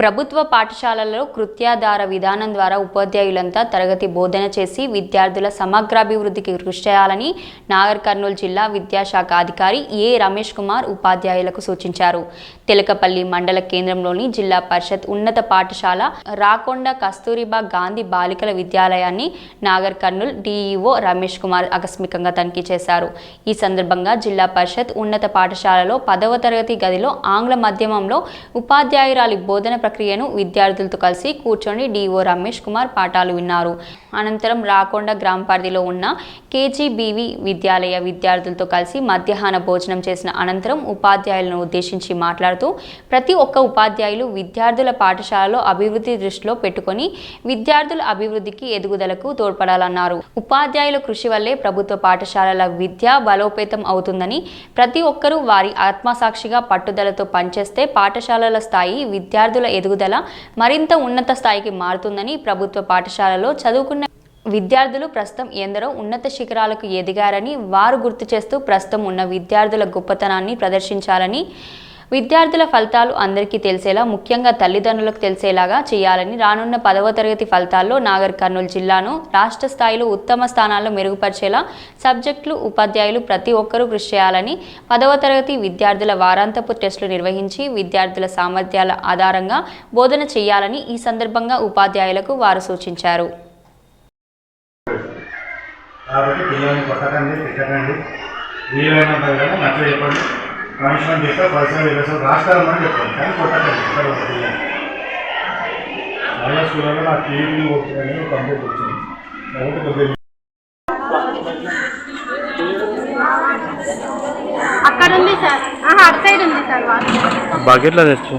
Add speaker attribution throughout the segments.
Speaker 1: ప్రభుత్వ పాఠశాలలో కృత్యాధార విధానం ద్వారా ఉపాధ్యాయులంతా తరగతి బోధన చేసి విద్యార్థుల సమగ్రాభివృద్ధికి కృషి చేయాలని నాగర్ కర్నూలు జిల్లా విద్యాశాఖ అధికారి ఏ రమేష్ కుమార్ ఉపాధ్యాయులకు సూచించారు. తెలకపల్లి మండల కేంద్రంలోని జిల్లా పరిషత్ ఉన్నత పాఠశాల రాకొండ కస్తూరిబా గాంధీ బాలికల విద్యాలయాన్ని నాగర్ కర్నూలు డీఈఓ రమేష్ కుమార్ ఆకస్మికంగా తనిఖీ చేశారు. ఈ సందర్భంగా జిల్లా పరిషత్ ఉన్నత పాఠశాలలో పదవ తరగతి గదిలో ఆంగ్ల మాధ్యమంలో ఉపాధ్యాయురాలి బోధన ప్రక్రియను విద్యార్థులతో కలిసి కూర్చొని డిఓ రమేష్ కుమార్ పాఠాలు విన్నారు. అనంతరం రాకొండ గ్రామ పరిధిలో ఉన్న కేజీబీవి విద్యాలయ విద్యార్థులతో కలిసి మధ్యాహ్న భోజనం చేసిన అనంతరం ఉపాధ్యాయులను ఉద్దేశించి మాట్లాడుతూ ప్రతి ఒక్క ఉపాధ్యాయులు విద్యార్థుల పాఠశాలలో అభివృద్ధి దృష్టిలో పెట్టుకొని విద్యార్థుల అభివృద్ధికి ఎదుగుదలకు తోడ్పడాలన్నారు. ఉపాధ్యాయుల కృషి వల్లే ప్రభుత్వ పాఠశాలల విద్య బలోపేతం అవుతుందని ప్రతి ఒక్కరూ వారి ఆత్మసాక్షిగా పట్టుదలతో పనిచేస్తే పాఠశాలల స్థాయి విద్యార్థుల ఎదుగుదల మరింత ఉన్నత స్థాయికి మారుతుందని ప్రభుత్వ పాఠశాలలో చదువుకున్న విద్యార్థులు ప్రస్తుతం ఎందరో ఉన్నత శిఖరాలకు ఎదిగారని వారు గుర్తు చేస్తూ ప్రస్తుతం ఉన్న విద్యార్థుల గొప్పతనాన్ని ప్రదర్శించాలని విద్యార్థుల ఫలితాలు అందరికీ తెలిసేలా ముఖ్యంగా తల్లిదండ్రులకు తెలిసేలాగా చేయాలని రానున్న పదవ తరగతి ఫలితాల్లో నాగర్ కర్నూలు జిల్లాను రాష్ట్ర స్థాయిలో ఉత్తమ స్థానాల్లో మెరుగుపరిచేలా సబ్జెక్టులు ఉపాధ్యాయులు ప్రతి ఒక్కరూ కృషి చేయాలని పదవ తరగతి విద్యార్థుల వారాంతపు టెస్టులు నిర్వహించి విద్యార్థుల సామర్థ్యాల ఆధారంగా బోధన చేయాలని ఈ సందర్భంగా ఉపాధ్యాయులకు వారు సూచించారు.
Speaker 2: కాబట్టి పిల్లల్ని కొట్టకండి తిట్టకండి. వీలైనంత విధంగా నచ్చ చెప్పండి. పనిష్మెంట్ చేస్తే పరిసర విలసం రాష్ట్రాలని చెప్పండి కానీ కొట్టకండి పిల్లలు చాలా స్కూల్లో నాకు టీవీ వచ్చిందని కంప్లీట్ వచ్చింది. కాబట్టి కొద్దిగా
Speaker 3: అక్కడ ఉంది సార్. ఆహా అటు సైడ్ ఉంది సార్ వాష్
Speaker 4: బకెట్లో తెచ్చు.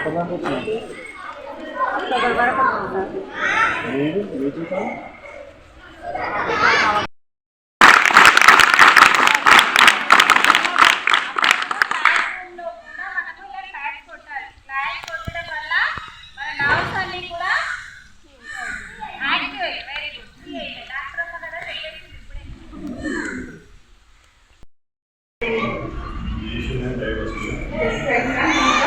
Speaker 5: ఎంతమంది వచ్చినారు మీరు మీ జీతం Thank you.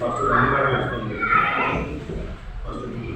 Speaker 5: First first